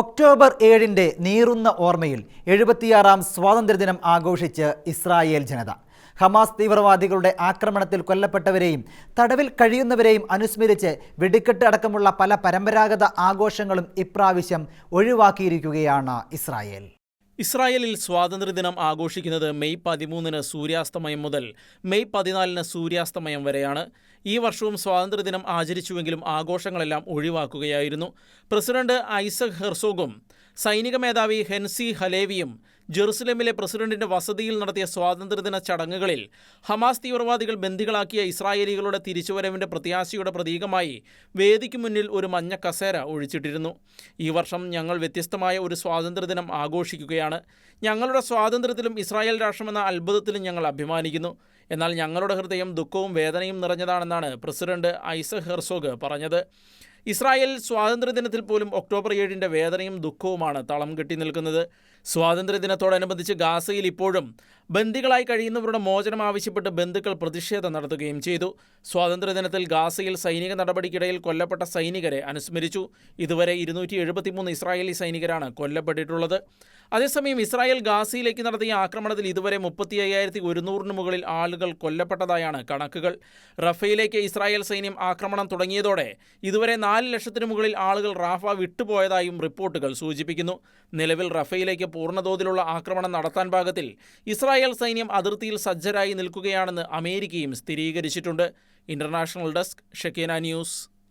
October ഏഴിന്റെ നീറുന്ന ഓർമ്മയിൽ എഴുപത്തിയാറാം സ്വാതന്ത്ര്യദിനം ആഘോഷിച്ച് ഇസ്രായേൽ ജനത. ഹമാസ് തീവ്രവാദികളുടെ ആക്രമണത്തിൽ കൊല്ലപ്പെട്ടവരെയും തടവിൽ കഴിയുന്നവരെയും അനുസ്മരിച്ച് വെടിക്കെട്ട് അടക്കമുള്ള പല പരമ്പരാഗത ആഘോഷങ്ങളും ഇപ്രാവശ്യം ഒഴിവാക്കിയിരിക്കുകയാണ് ഇസ്രായേൽ. ഇസ്രായേലിൽ സ്വാതന്ത്ര്യദിനം ആഘോഷിക്കുന്നത് മെയ് പതിമൂന്നിന് സൂര്യാസ്തമയം മുതൽ മെയ് പതിനാലിന് സൂര്യാസ്തമയം വരെയാണ്. ഈ വർഷവും സ്വാതന്ത്ര്യദിനം ആചരിച്ചുവെങ്കിലും ആഘോഷങ്ങളെല്ലാം ഒഴിവാക്കുകയായിരുന്നു. പ്രസിഡന്റ് ഐസക് ഹെർസോഗും സൈനിക മേധാവി ഹെൻസി ഹലേവിയും ജെറുസലേമിലെ പ്രസിഡന്റിന്റെ വസതിയിൽ നടത്തിയ സ്വാതന്ത്ര്യദിന ചടങ്ങുകളിൽ ഹമാസ് തീവ്രവാദികൾ ബന്ദികളാക്കിയ ഇസ്രായേലികളുടെ തിരിച്ചുവരവിന്റെ പ്രത്യാശയുടെ പ്രതീകമായി വേദിക്ക് മുന്നിൽ ഒരു മഞ്ഞ കസേര ഒഴിച്ചിട്ടിരുന്നു. ഈ വർഷം ഞങ്ങൾ വ്യത്യസ്തമായ ഒരു സ്വാതന്ത്ര്യദിനം ആഘോഷിക്കുകയാണ്. ഞങ്ങളുടെ സ്വാതന്ത്ര്യത്തിലും ഇസ്രായേൽ രാഷ്ട്രമെന്ന അത്ഭുതത്തിലും ഞങ്ങൾ അഭിമാനിക്കുന്നു. എന്നാൽ ഞങ്ങളുടെ ഹൃദയം ദുഃഖവും വേദനയും നിറഞ്ഞതാണെന്നാണ് പ്രസിഡന്റ് ഐസക് ഹെർസോഗ് പറഞ്ഞത്. ഇസ്രായേൽ സ്വാതന്ത്ര്യദിനത്തിൽ പോലും ഒക്ടോബർ ഏഴിന്റെ വേദനയും ദുഃഖവുമാണ് തളം കെട്ടി നിൽക്കുന്നത്. സ്വാതന്ത്ര്യദിനത്തോടനുബന്ധിച്ച് ഗാസയിൽ ഇപ്പോഴും ബന്ദികളായി കഴിയുന്നവരുടെ മോചനം ആവശ്യപ്പെട്ട് ബന്ധുക്കൾ പ്രതിഷേധം നടത്തുകയും ചെയ്തു. സ്വാതന്ത്ര്യദിനത്തിൽ ഗാസയിൽ സൈനിക നടപടിക്കിടയിൽ കൊല്ലപ്പെട്ട സൈനികരെ അനുസ്മരിച്ചു. ഇതുവരെ ഇരുന്നൂറ്റി എഴുപത്തിമൂന്ന് ഇസ്രായേലി സൈനികരാണ് കൊല്ലപ്പെട്ടിട്ടുള്ളത്. അതേസമയം ഇസ്രായേൽ ഗാസയിലേക്ക് നടത്തിയ ആക്രമണത്തിൽ ഇതുവരെ മുപ്പത്തി അയ്യായിരത്തി ഒരുന്നൂറിന് മുകളിൽ ആളുകൾ കൊല്ലപ്പെട്ടതായാണ് കണക്കുകൾ. റഫയിലേക്ക് ഇസ്രായേൽ സൈന്യം ആക്രമണം തുടങ്ങിയതോടെ ഇതുവരെ നാല് ലക്ഷത്തിന് മുകളിൽ ആളുകൾ റാഫ വിട്ടുപോയതായും റിപ്പോർട്ടുകൾ സൂചിപ്പിക്കുന്നു. നിലവിൽ റഫയിലേക്ക് പൂർണതോതിലുള്ള ആക്രമണം നടത്താൻ പാകത്തിൽ ഇസ്രായേൽ സൈന്യം അതിർത്തിയിൽ സജ്ജരായി നിൽക്കുകയാണെന്ന് അമേരിക്കയും സ്ഥിരീകരിച്ചിട്ടുണ്ട്. International desk Shakeena news.